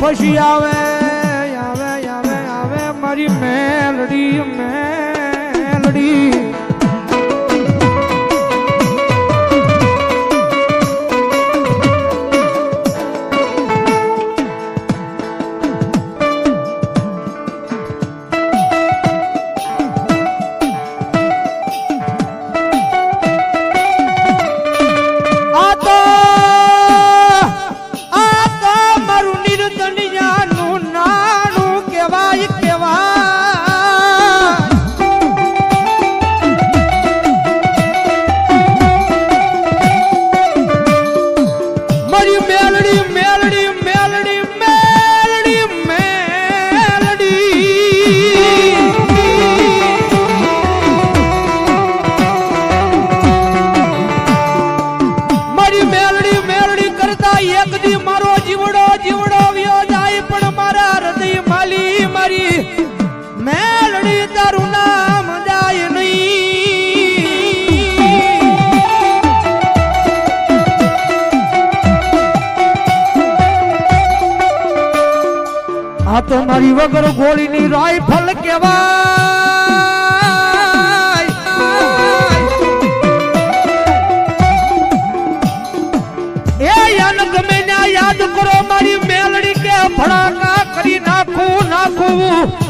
પછી આવે આવે આવે આવે મારી મેલડી કરતા એક દી મારો જીવડો જીવડો વ્યો જાય પણ મારા હૃદય માલી મારી. મેળડી તારું નામ જાય નહીં. આ તો મારી વગર ગોળીની રાઈફલ કહેવાય. નાખું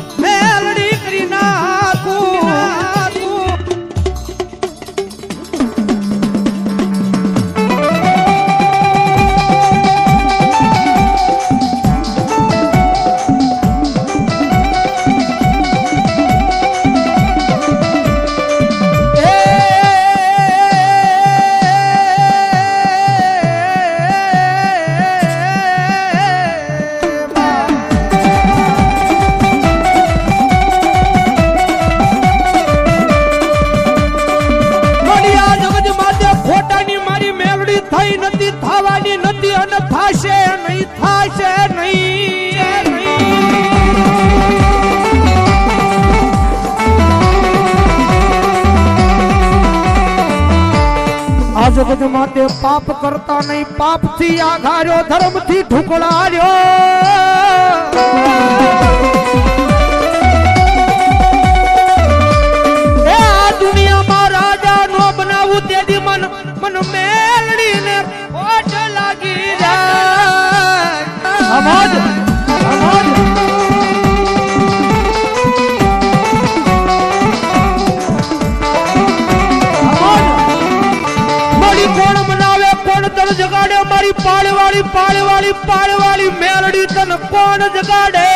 થાશે, નહીં થાશે, નહીં આ જગત માટે પાપ કરતા નહીં પાપથી આઘાર્યો ધર્મથી ઠુકડાર્યો પાળવાળી પાળવાળી પાળવાળી મેલડી તન કોણ જગાડે?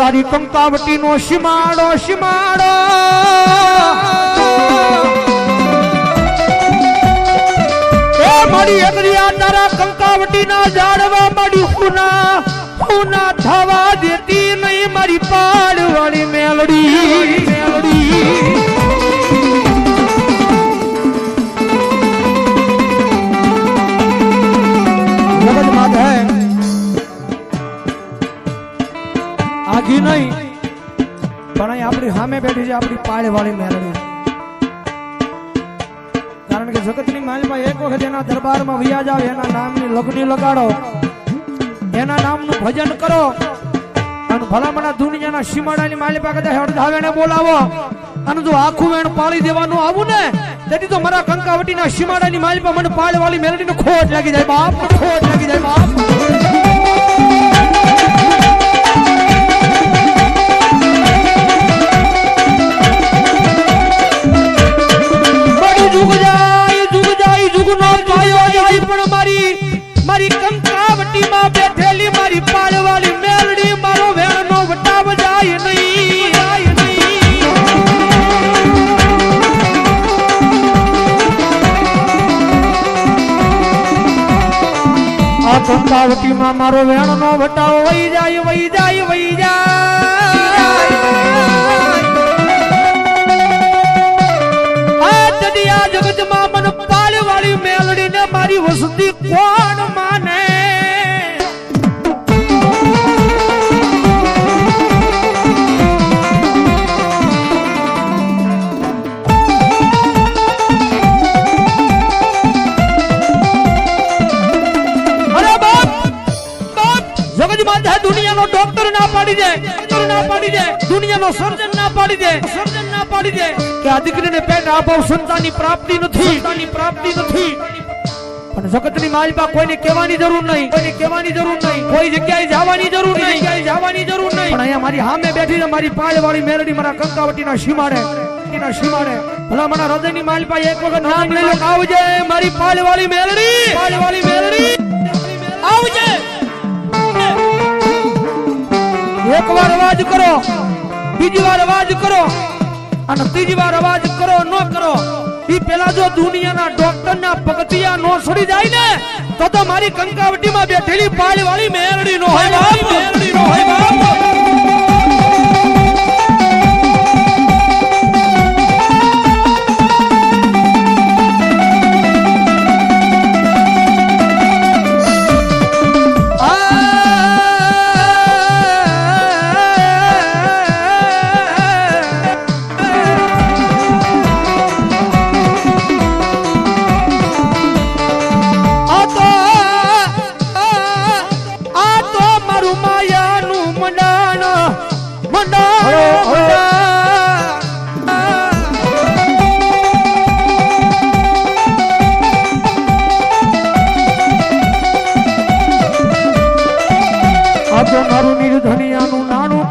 તારી કંકાવટી નો સીમાડો સીમાડો મારી એક તારા કંકાવટી ના જાળવા મારી હુના હુના થવા દેતી મારી પાડવાળી મેલડી મેલડી આઘી નહીં પણ આપણી સામે બેઠી છે આપણી પાડવાળી વાળી મેળવી કારણ કે જગતની માલમાં એક વખત એના દરબારમાં વ્યાજ આવે એના નામની લગની લગાડો એના નામનું ભજન કરો અને ભલામણા દુનિયાના સીમાડાની માલી અડધા હડધાવેને બોલાવો. અને જો આખું વેણ પાળી દેવાનું આવું ને, તેથી તો મારા કંકાવટીના સીમાડાની માલી પર મને પાળવાળી મેલડીને ખોટ લાગી જાય બાપ, ખોટ લાગી જાય બાપ. આ માં, મારો વેણ નો વટાવ, વહી જાય વહી જાય વહી જાય. આ દડિયા જગતમાં મન મેલડી ને મારી વસતી કોણ દુનિયાનો સર્જન ના પાડી દે. સર્જન ના પાડી દે. કે આ દીકરીને પેટ આપો સંતાનની પ્રાપ્તિ નથી. સંતાનની પ્રાપ્તિ નથી. પણ જગતની માલિકા કોઈને કહેવાની જરૂર નહીં. કોઈને કહેવાની જરૂર નહીં. કોઈ જગ્યાએ જવાની જરૂર નહીં. જગ્યાએ જવાની જરૂર નહીં. પણ અહીંયા મારી સામે મારી પાળવાળી મેલડી મારા કંકાવટીના ના હૃદયની માલિકા એક વખત નામ લઈ લો આવજે મારી પાળવાળી મેલડી પાળવાળી મેલડી આવજે. એક વાર અવાજ કરો. બીજી વાર અવાજ કરો અને ત્રીજી વાર અવાજ કરો, ન કરો. એ પેલા જો દુનિયાના ડોક્ટર ના પગથિયા નો સડી જાય ને, તો તો મારી કંકાવટીમાં બેઠેલી પાળી વાળી મેરડી નો હોય બાપ. મેરડી નો હોય બાપ. નાણું નિર્ધનિયાનું નાણું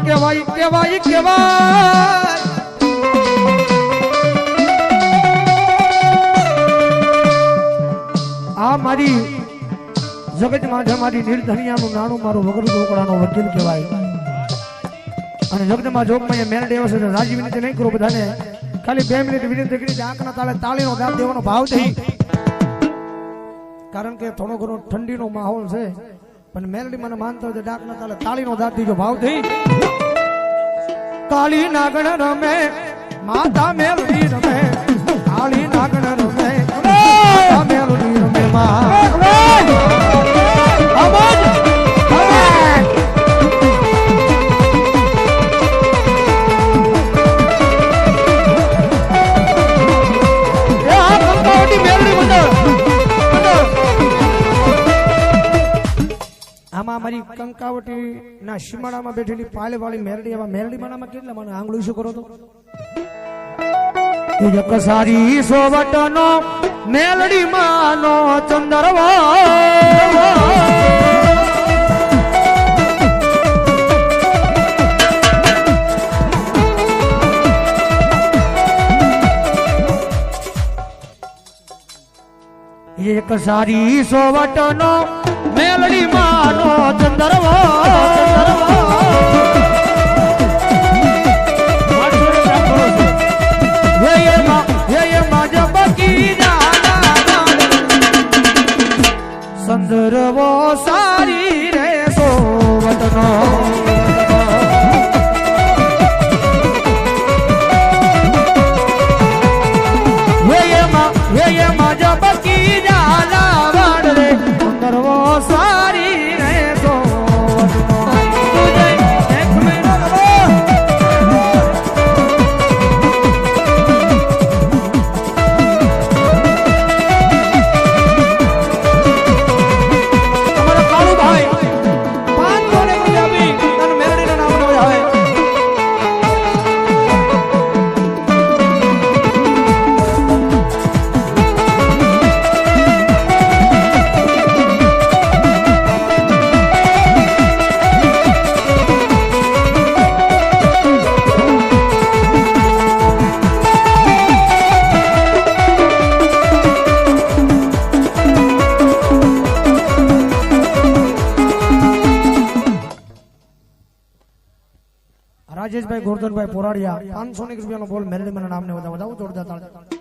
જોગમાં મેરડે આવશે તો રાજી વિનંતી નહીં કરો બધાને. ખાલી બે મિનિટ વિનંતી તાળે તાળીનો ભાવ થઈ કારણ કે થોડો ઘણો ઠંડીનો માહોલ છે. પણ મેલડી મને માનતો હોય ના ડાકના તાળે તાળીનો દાંત દીજો ભાવ થઈ કાળી નાગણ રમે, માતા મેલડી રમે, કાળી નાગણ આમાં મારી કંકાવટી ના સીમાડામાં બેઠેલી પાલે વાળી મેરડી, આવા મેરડી માનામાં કેટલા મને આંગળું શું કરો તો? એક સારી સોવટનો મેલડી માનો ચંદરવા. એક સારી સોવટનો મેલડી માનો રાજેશભાઈ ગોરધનભાઈ પોરાડિયા, પાંચસો ને રૂપિયાનો બોલ મેરડી મને નામને બધા વધાવો, જોરદાર તાળી.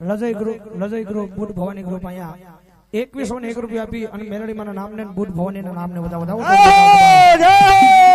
લજય ગ્રુપ લજય ગ્રુપ બુટ ભવાની ગ્રુપ અહીંયા. એકવીસો ને એક રૂપિયા આપી અને મેલડી માના નામને બુદ્ધ ભવાની ના નામને બધા જય!